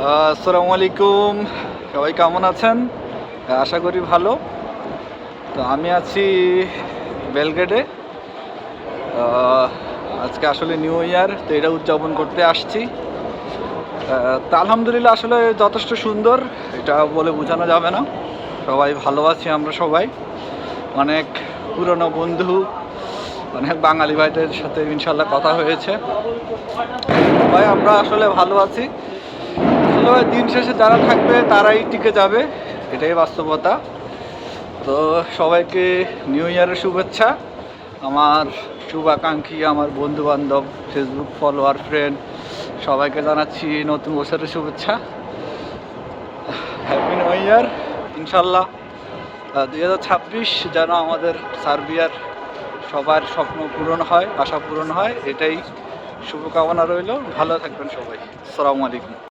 আসসালামু আলাইকুম সবাই কেমন আছেন? আশা করি ভালো। তো আমি আছি বেলগেটে আহ, আজকে আসলে নিউ ইয়ার তো এটা উদযাপন করতে আসছি। তা আলহামদুলিল্লাহ আসলে যথেষ্ট সুন্দর এটা বলে বোঝানো যাবে না। সবাই ভালো আছি আমরা সবাই। অনেক পুরনো বন্ধু অনেক বাঙালি ভাইদের সাথে ইনশাল্লাহ কথা হয়েছে। ভাই আমরা আসলে ভালো আছি। ভাই দিন শেষে যারা থাকবে তারাই টিকে যাবে, এটাই বাস্তবতা। তো সবাইকে নিউ ইয়ারের শুভেচ্ছা। আমার শুভাকাঙ্ক্ষী, আমার বন্ধু বান্ধব ফেসবুক ফলোয়ার ফ্রেন্ড সবাইকে জানাচ্ছি নতুন বছরের শুভেচ্ছা। হ্যাপি নিউ ইয়ার ইনশাল্লাহ দুই হাজার ছাব্বিশ যেন আমাদের সার্বিয়ার সবার স্বপ্ন পূরণ হয়, আশা পূরণ হয়, এটাই শুভকামনা রইল। ভালো থাকবেন সবাই। আসসালামু আলাইকুম।